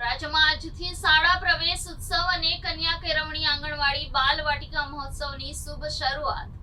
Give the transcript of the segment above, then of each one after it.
રાજ્યમાં આજથી શાળા પ્રવેશ ઉત્સવ અને કન્યા કેળવણી આંગણવાડી બાલ વાટિકા મહોત્સવની શુભ શરૂઆત.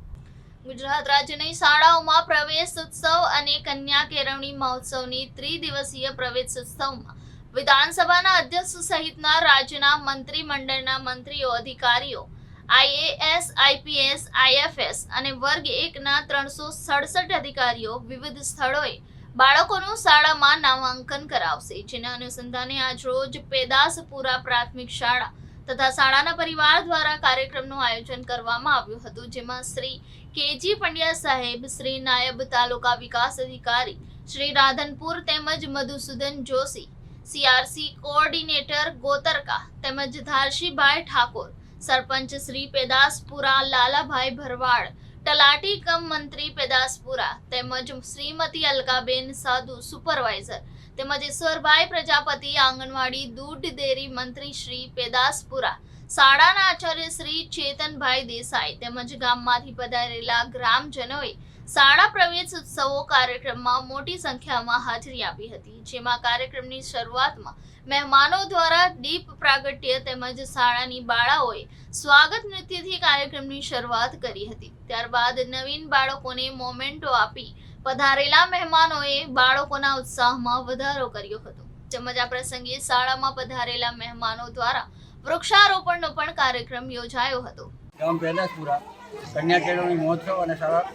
ગુજરાત રાજ્યની શાળાઓમાં પ્રવેશ ઉત્સવ અને કન્યા કેળવણી મહોત્સવની ત્રિદિવસીય પ્રવેશ ઉત્સવમાં વિધાનસભાના અધ્યક્ષ સહિતના રાજ્યના મંત્રીમંડળના મંત્રીઓ, અધિકારીઓ, આઈએએસ, આઈપીએસ, આઈએફએસ અને વર્ગ એકના ત્રણસો સડસઠ અધિકારીઓ વિવિધ સ્થળોએ બાળકોનું શાળામાં નામાંકન કરાવશે, જેના અનુસંધાને આજરોજ પેદાસપુરા પ્રાથમિક શાળા તથા શાળાના પરિવાર દ્વારા કાર્યક્રમનું આયોજન કરવામાં આવ્યું હતું, જેમાં શ્રી કેજી પંડ્યા સાહેબ, શ્રી નાયબ તાલુકા વિકાસ અધિકારી, શ્રી રાધનપુર તેમજ મધુસૂદન જોશી, સીઆરસી કોઓર્ડિનેટર ગોતરકા તેમજ ધારશીભાઈ ઠાકોર, સરપંચ શ્રી પેદાસપુરા લાલાભાઈ ભરવાડ તલાટી કમ મંત્રી પેદાસપુરા તેમજ શ્રીમતી અલકાબેન સાધુ સુપરવાઇઝર તેમજ ઈશ્વરભાઈ પ્રજાપતિ આંગણવાડી દૂધ ડેરી મંત્રી શ્રી પેદાસપુરા શાળાના આચાર્ય શ્રી ચેતનભાઈ દેસાઈ તેમજ ગામમાંથી પધારેલા ગ્રામજનોએ શાળા પ્રવેશ ઉત્સવો કાર્યક્રમમાં મોટી સંખ્યામાં હાજરી આપી હતી, જેમાં કાર્યક્રમની શરૂઆતમાં મહેમાનો દ્વારા દીપ પ્રાગટ્ય તેમજ શાળાની બાળાઓએ સ્વાગત નૃત્યથી કાર્યક્રમની શરૂઆત કરી હતી. ત્યારબાદ નવીન બાળકોને મોમેન્ટો આપી પધારેલા મહેમાનોએ બાળકોના ઉત્સાહમાં વધારો કર્યો હતો. તેમજ આ પ્રસંગે શાળામાં પધારેલા મહેમાનો દ્વારા વૃક્ષારોપણનો પણ કાર્યક્રમ યોજાયો હતો. કન્યા કેળવણી મહોત્સવ અને શાળા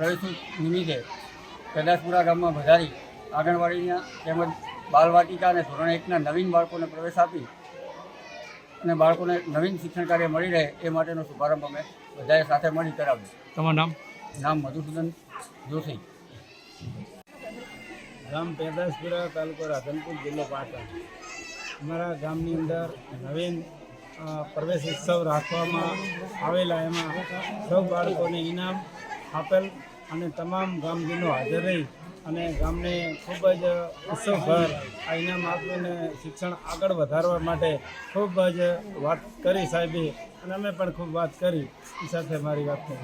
પ્રવેશ નિમિત્તે કૈલાસપુરા ગામમાં વધારી આંગણવાડીના તેમજ બાલવાટિકા અને ધોરણ એકના નવીન બાળકોને પ્રવેશ આપી અને બાળકોને નવીન શિક્ષણ કાર્ય મળી રહે એ માટેનો શુભારંભ અમે બધાએ સાથે મળી કરાવ્યો. તમારું નામ? નામ મધુસૂદન જોશી. ગામ પેદાસપુરા તાલુકો રાધનપુર જિલ્લો પાટણ. અમારા ગામની અંદર નવીન પ્રવેશ ઉત્સવ રાખવામાં આવેલા. એમાં સૌ બાળકોને ઇનામ આપેલ અને તમામ ગામજનો હાજર રહી અને ગામને ખૂબ જ ઉત્સવભર આ ઇનામ આપીને શિક્ષણ આગળ વધારવા માટે ખૂબ જ વાત કરી સાહેબે. અને અમે પણ ખૂબ વાત કરી. એ સાથે મારી વાત કરી.